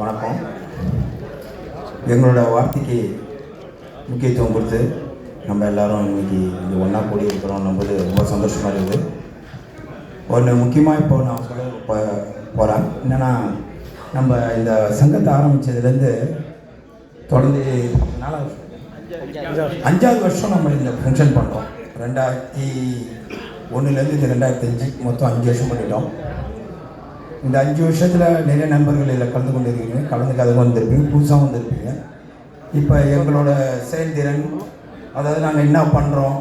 வணக்கம். எங்களோட வார்த்தைக்கு முக்கியத்துவம் கொடுத்து நம்ம எல்லாரும் இன்னைக்கு இங்கே ஒன்றா கூடி இருக்கிறோம்னும்போது ரொம்ப சந்தோஷமாக இருக்குது. ஒன்று முக்கியமாக இப்போ நான் சொல்ல போ போகிறேன் என்னென்னா நம்ம இந்த சங்கத்தை ஆரம்பித்ததுலேருந்து தொடர்ந்து அஞ்சாவது வருஷம் நம்ம இந்த ஃபங்க்ஷன் பண்ணுறோம் ரெண்டாயிரத்தி ஒன்றுலேருந்து இந்த ரெண்டாயிரத்தி அஞ்சு மொத்தம் அஞ்சு வருஷம் பண்ணிட்டோம். இந்த அஞ்சு வருஷத்தில் நிறைய நண்பர்கள் இதில் கலந்து கொண்டு கலந்து கதை வந்திருப்பீங்க புதுசாக வந்திருப்பீங்க. இப்போ எங்களோட செயல்திறன் அதாவது நாங்கள் என்ன பண்ணுறோம்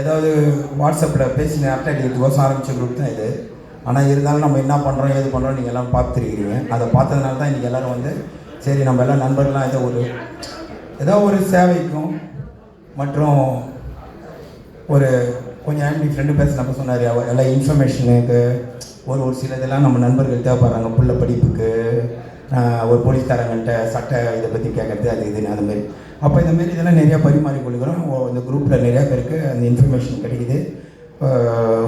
ஏதாவது வாட்ஸ்அப்பில் பேசி நேரத்தில் அடிக்கிறதுக்கோசம் ஆரம்பித்த குரூப் தான் இது. ஆனால் இருந்தாலும் நம்ம என்ன பண்ணுறோம் ஏது பண்ணுறோம் நீங்கள் எல்லாம் பார்த்துருக்கிறீங்க. அதை பார்த்ததுனால தான் இன்றைக்கி எல்லோரும் வந்து சரி நம்ம எல்லாம் நண்பர்கள்லாம் ஏதோ ஒரு ஏதோ ஒரு சேவைக்கும் மற்றும் ஒரு கொஞ்சம் ஆண்டி ஃப்ரெண்டு நம்ம சொன்னார் அவர் எல்லாம் இன்ஃபர்மேஷனுக்கு ஒரு ஒரு சில இதெல்லாம் நம்ம நண்பர்கள் தேவைப்படுறாங்க. புள்ள படிப்புக்கு ஒரு போலீஸ்காரங்கள்ட்ட சட்ட இதை பற்றி கேட்கறது அது இதுன்னு அந்த மாதிரி. அப்போ இந்த மாதிரி இதெல்லாம் நிறையா பரிமாறி கொள்கிறோம் இந்த குரூப்பில் நிறையா பேருக்கு அந்த இன்ஃபர்மேஷன் கிடைக்குது.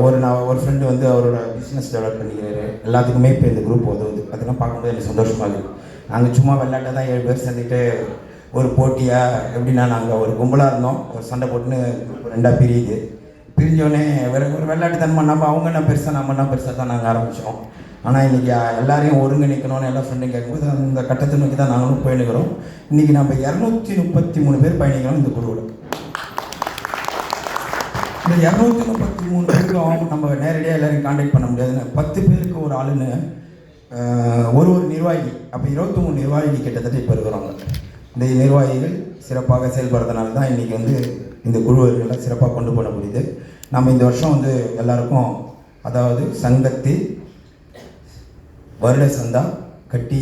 ஒரு நான் ஒரு ஃப்ரெண்டு வந்து அவரோட பிஸ்னஸ் டெவலப் பண்ணிக்கிறாரு. எல்லாத்துக்குமே இப்போ இந்த குரூப் உதவுது. அதெல்லாம் பார்க்கும்போது எனக்கு சந்தோஷமாக இருக்குது. நாங்கள் சும்மா விளையாட்ட தான் ஏழு பேர் சேர்ந்துட்டு ஒரு போட்டியாக எப்படின்னா நாங்கள் ஒரு கும்பலாக இருந்தோம். ஒரு சண்டை போட்டுன்னு ரெண்டாக பிரியுது. பிரிஞ்சோடனே வேற ஒரு விளையாட்டுத்தனமாக நம்ம அவங்க என்ன பெருசாக நம்ம என்ன பெருசாக தான் நாங்கள் ஆரம்பித்தோம் ஆனால் இன்றைக்கி எல்லாரையும் ஒருங்கிணைக்கணும்னு எல்லாம் ஃப்ரெண்டும் கேட்கும்போது அந்த கட்டத்தை நோக்கி தான் நாங்களும் பயணிக்கிறோம். இன்றைக்கி நம்ம இரநூத்தி முப்பத்தி மூணு பேர் பயணிக்கிறோம் இந்த குழுவில் இந்த இரநூத்தி முப்பத்தி மூணு பேருக்கும் நம்ம நேரடியாக எல்லாரையும் காண்டாக்ட் பண்ண முடியாதுன்னு பத்து பேருக்கு ஒரு ஆளுன்னு ஒரு ஒரு நிர்வாகி அப்போ இருபத்தி மூணு நிர்வாகி கிட்டத்தட்ட இப்போ இருக்கிறாங்க இந்த நிர்வாகிகள் சிறப்பாக செயல்படுறதுனால தான் இன்றைக்கி வந்து இந்த குழுவர்களை சிறப்பாக கொண்டு போட முடியுது. நம்ம இந்த வருஷம் வந்து எல்லாருக்கும் அதாவது சங்கத்தில் வருட சந்தா கட்டி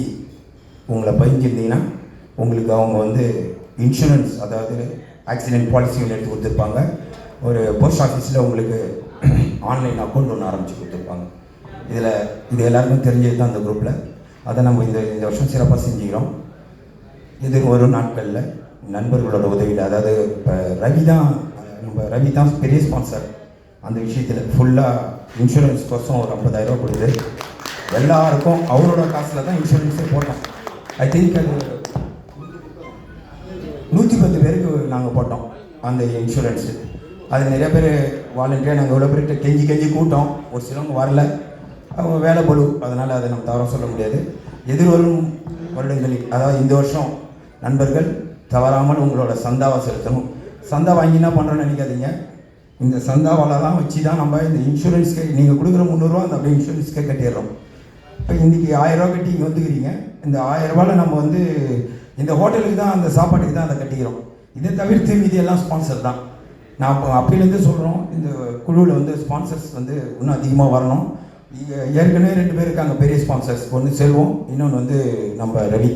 உங்களை பதிஞ்சிருந்தீங்கன்னா உங்களுக்கு அவங்க வந்து இன்சூரன்ஸ் அதாவது ஆக்சிடென்ட் பாலிசி ஒன்று எடுத்து கொடுத்துருப்பாங்க. ஒரு போஸ்ட் ஆஃபீஸில் உங்களுக்கு ஆன்லைன் அக்கௌண்ட் ஒன்று ஆரம்பித்து கொடுத்துருப்பாங்க. இதில் இது எல்லாருக்கும் தெரிஞ்சது தான் அந்த குரூப்பில் அதை நம்ம இந்த இந்த வருஷம் சிறப்பாக செஞ்சுக்கிறோம். இது வரும் நாட்களில் நண்பர்களோட உதவியில் அதாவது இப்போ ரவி தான் நம்ம ரவி தான் பெரிய ஸ்பான்சர் அந்த விஷயத்தில் ஃபுல்லாக இன்சூரன்ஸ் கோசம் ஒரு ஐம்பதாயிரரூபா கொடுக்குது எல்லாருக்கும் அவரோட காசில் தான் இன்சூரன்ஸே போட்டோம். ஐ திங்க் அது நூற்றி பத்து பேருக்கு நாங்கள் போட்டோம் அந்த இன்சூரன்ஸு அது நிறைய பேர் வாலண்டியாக நாங்கள் எவ்வளோ பேர்கிட்ட கெஞ்சி கெஞ்சி கூட்டோம் ஒரு சிலவங்க வரல. அவங்க வேலை பழு அதனால் அதை நம்ம தவற சொல்ல முடியாது. எதிர்வரும் வருடங்களில் அதாவது இந்த வருஷம் நண்பர்கள் தவறாமல் உங்களோட சந்தாவை செலுத்தணும். சந்தா வாங்கி என்ன பண்ணுறோன்னு நினைக்காதீங்க. இந்த சந்தாவாலலாம் வச்சு தான் நம்ம இந்த இன்சூரன்ஸ்க்கு நீங்கள் கொடுக்குற முந்நூறுரூவா அந்த அப்படியே இன்சூரன்ஸ்க்கே கட்டிடுறோம். இப்போ இன்றைக்கி ஆயிரரூவா கட்டி இங்கே வந்துக்கிறீங்க. இந்த ஆயிரரூபாவில் நம்ம வந்து இந்த ஹோட்டலுக்கு தான் அந்த சாப்பாட்டுக்கு தான் அதை கட்டிக்கிறோம். இதை தவிர்த்து மீதி எல்லாம் ஸ்பான்சர் தான். நான் இப்போ அப்பிலேருந்து சொல்கிறோம் இந்த குழுவில் வந்து ஸ்பான்சர்ஸ் வந்து இன்னும் அதிகமாக வரணும். ஏற்கனவே ரெண்டு பேர் இருக்காங்க பெரிய ஸ்பான்சர்ஸ் ஒன்று செல்வம் இன்னொன்று வந்து நம்ம ரவி.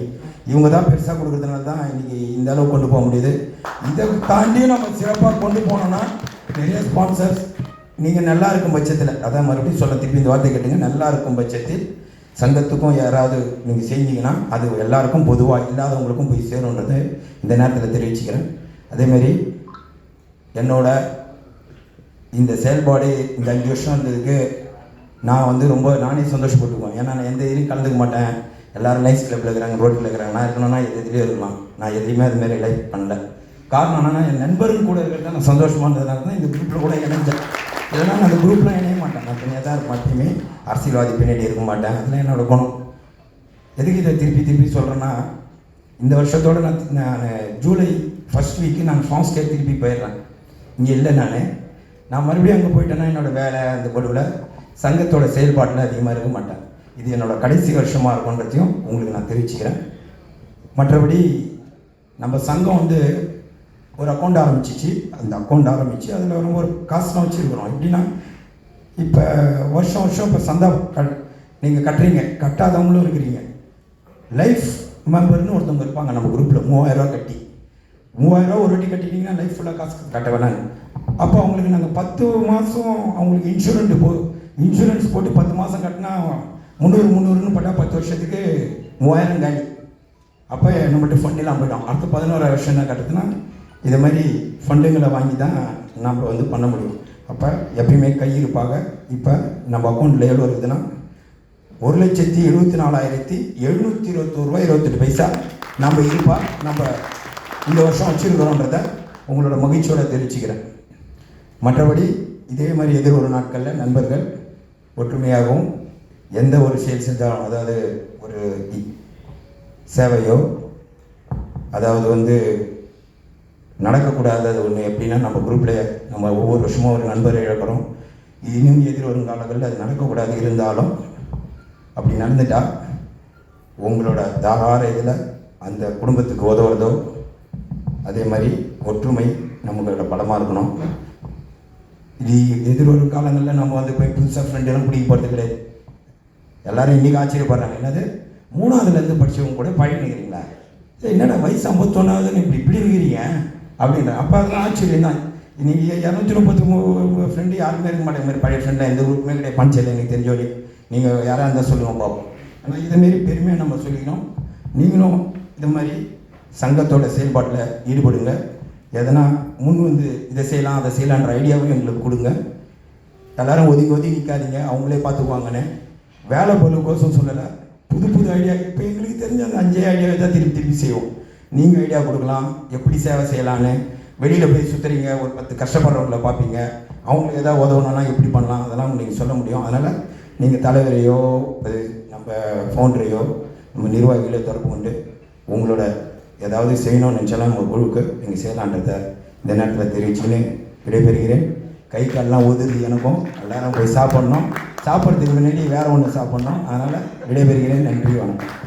இவங்க தான் பெருசாக கொடுக்குறதுனால தான் இன்றைக்கி இந்த அளவுக்கு கொண்டு போக முடியுது. இதை தாண்டியும் நம்ம சிறப்பாக கொண்டு போனோம்னா நிறைய ஸ்பான்சர்ஸ் நீங்கள் நல்லா இருக்கும் பட்சத்தில் அதான் மறுபடியும் சொல்ல திருப்பி இந்த வார்த்தை கேட்டுங்க. நல்லா இருக்கும் பட்சத்தில் சங்கத்துக்கும் யாராவது நீங்கள் செஞ்சீங்கன்னா அது எல்லாருக்கும் பொதுவாக இல்லாதவங்களுக்கும் போய் சேரும்ன்றதை இந்த நேரத்தில் தெரிவிச்சுக்கிறேன். அதேமாரி என்னோட இந்த செயல்பாடு இந்த அஞ்சு வருஷம் இருந்ததுக்கு நான் வந்து ரொம்ப நானே சந்தோஷப்பட்டுக்குவேன். ஏன்னா நான் எந்த இதுலையும் கலந்துக்க மாட்டேன். எல்லாரும் லைஃப் கிளப்பில் இருக்கிறாங்க ரோட்டில் இருக்கிறாங்க. நான் இருக்கணும்னா எது எதுலேயும் இருக்கலாம். நான் எதுலேயுமே அதுமாரி லைஃப் பண்ணல. காரணம் என்னென்னா என் நண்பர்கள் கூட இருக்கிறது நான் சந்தோஷமாக இருந்ததுனால தான் இந்த குரூப்பில் கூட இணைஞ்சேன். இல்லைன்னா நான் அந்த குரூப்பில் இணைய மாட்டேன். நான் தனியாக தான் இருப்பேன் எப்பயுமே. அரசியல்வாதி பின்னாடி இருக்க மாட்டேன். அதெல்லாம் என்னோட குணம். எதுக்கு இதை திருப்பி திருப்பி சொல்கிறேன்னா இந்த வருஷத்தோட நான் நான் ஜூலை ஃபர்ஸ்ட் வீக்கு நான் ஃபார்ம்ஸ்கே திருப்பி போயிடுறேன். இங்கே இல்லை நான். நான் மறுபடியும் அங்கே போயிட்டேன்னா என்னோட வேலை அந்த பொருளில் சங்கத்தோட செயல்பாட்டில் அதிகமாக இருக்க மாட்டேன். இது என்னோட கடைசி வருஷமாக இருக்குன்றதையும் உங்களுக்கு நான் தெரிவிச்சுக்கிறேன். மற்றபடி நம்ம சங்கம் வந்து ஒரு அக்கௌண்ட் ஆரம்பிச்சிச்சு. அந்த அக்கௌண்ட் ஆரம்பித்து அதில் நம்ம ஒரு காசுலாம் வச்சுருக்குறோம். எப்படின்னா இப்போ வருஷம் வருஷம் இப்போ சந்தா கட் நீங்கள் கட்டுறீங்க. கட்டாதவங்களும் இருக்கிறீங்க. லைஃப் மெம்பர்னு ஒருத்தவங்க இருப்பாங்க. நம்ம குரூப்பில் மூவாயிரரூவா கட்டி. மூவாயிரரூவா ஒரு வாட்டி கட்டிட்டீங்கன்னா லைஃப் ஃபுல்லாக காசு கட்ட வேணாங்க அப்போ அவங்களுக்கு நாங்கள் பத்து மாதம் அவங்களுக்கு இன்சூரன்ஸ் போ இன்சூரன்ஸ் போட்டு பத்து மாதம் கட்டினா முந்நூறு முந்நூறுன்னு பட்டா பத்து வருஷத்துக்கு மூவாயிரம் காலி. அப்போ நம்மகிட்ட ஃபண்டெல்லாம் போயிடும். அடுத்த பதினோரு வருஷம் என்ன கட்டுதுன்னா இது மாதிரி ஃபண்டுங்களை வாங்கி தான் நம்ம வந்து பண்ண முடியும். அப்போ எப்பயுமே கையிருப்பாக இப்போ நம்ம அக்கௌண்ட்டில் எவ்வளோ இருக்குதுன்னா ஒரு லட்சத்தி எழுபத்தி நாலாயிரத்தி எழுநூற்றி இருபத்தோரு ரூபாய் இருபத்தெட்டு பைசா நம்ம இருப்பா. நம்ம இந்த வருஷம் வச்சுருக்கிறோன்றத உங்களோட மகிழ்ச்சியோட தெரிவிச்சுக்கிறேன். மற்றபடி இதே மாதிரி எதிர்வரும் நாட்களில் நண்பர்கள் ஒற்றுமையாகவும் எந்த ஒரு செயல் செஞ்சாலும் அதாவது ஒரு சேவையோ அதாவது வந்து நடக்கக்கூடாதது ஒன்று எப்படின்னா நம்ம குரூப்பில் நம்ம ஒவ்வொரு வருஷமும் ஒரு நண்பரை இழக்கிறோம். இன்னும் எதிர்வரும் காலங்களில் அது நடக்கக்கூடாது இருந்தாலும் அப்படி நடந்துட்டால் உங்களோட தாராள இதில் அந்த குடும்பத்துக்கு உதவுறதோ அதே மாதிரி ஒற்றுமை நம்மளோட பலமாக இருக்கணும். இது எதிர்வரும் காலங்களில் நம்ம வந்து போய் புதுசாக ஃப்ரெண்டெல்லாம் பிடிக்க போகிறது கிடையாது. எல்லாரும் இன்றைக்கி ஆச்சரியப்படுறாங்க. என்னது? மூணாவதுலேருந்து படித்தவங்க கூட பழகினுக்கிறீங்களா ஏய், என்னடா வயசு ஐம்பத்தொன்னாவதுன்னு இப்படி இப்படி இருக்கிறீங்க அப்படின்ற அப்போ அதெல்லாம் ஆச்சரியம் தான். நீங்கள் இரநூத்தி முப்பத்தி மூணு ஃப்ரெண்டு யாருமே இருக்க மாட்டேங்க. மாதிரி பழைய ஃப்ரெண்டாக எந்த குரூப்புமே கிடையாது. பஞ்சல் எனக்கு தெரிஞ்சோடி நீங்கள் யாராக இருந்தால் சொல்லுங்கள் பார்ப்போம் ஆனால் இதேமாரி பெருமையாக நம்ம சொல்லிக்கணும். நீங்களும் இது மாதிரி சங்கத்தோட செயல்பாட்டில் ஈடுபடுங்க. எதனா முன் வந்து இதை செய்யலாம் அதை செய்யலான்ற ஐடியாவும் எங்களுக்கு கொடுங்க. எல்லாரும் ஒதுங்கி ஒதுங்கி நிற்காதீங்க அவங்களே பார்த்துக்குவாங்கன்னு. வேலை பொருளுக்கோசம் சொல்லலை. புது புது ஐடியா. இப்போ எங்களுக்கு தெரிஞ்ச அந்த அஞ்சே ஐடியாவை தான் திருப்பி திருப்பி செய்வோம். நீங்கள் ஐடியா கொடுக்கலாம். எப்படி சேவை செய்யலான்னு வெளியில் போய் சுற்றுறீங்க ஒரு பத்து கஷ்டப்படுறவங்கள பார்ப்பீங்க. அவங்களுக்கு ஏதாவது உதவணும்னா எப்படி பண்ணலாம்? அதெல்லாம் நீங்கள் சொல்ல முடியும். அதனால் நீங்கள் தலைவரையோ நம்ம ஃபவுண்டரையோ நம்ம நிர்வாகிகளையோ தொடர்பு கொண்டு உங்களோட ஏதாவது செய்யணும்னு நினச்சாலும் உங்கள் குழுவுக்கு நீங்கள் செய்யலான்றதை இந்த நேரத்தில் தெரிவிச்சுன்னு விடைபெறுகிறேன். கை கால்லாம் உதவி எனக்கும். எல்லாரும் போய் சாப்பிட்ணும். சாப்பிட்றதுக்கு முன்னாடி வேறு ஒன்று சாப்பிட்ணும். அதனால் விடைபெறுகிறேன். நன்றி. வணக்கம்.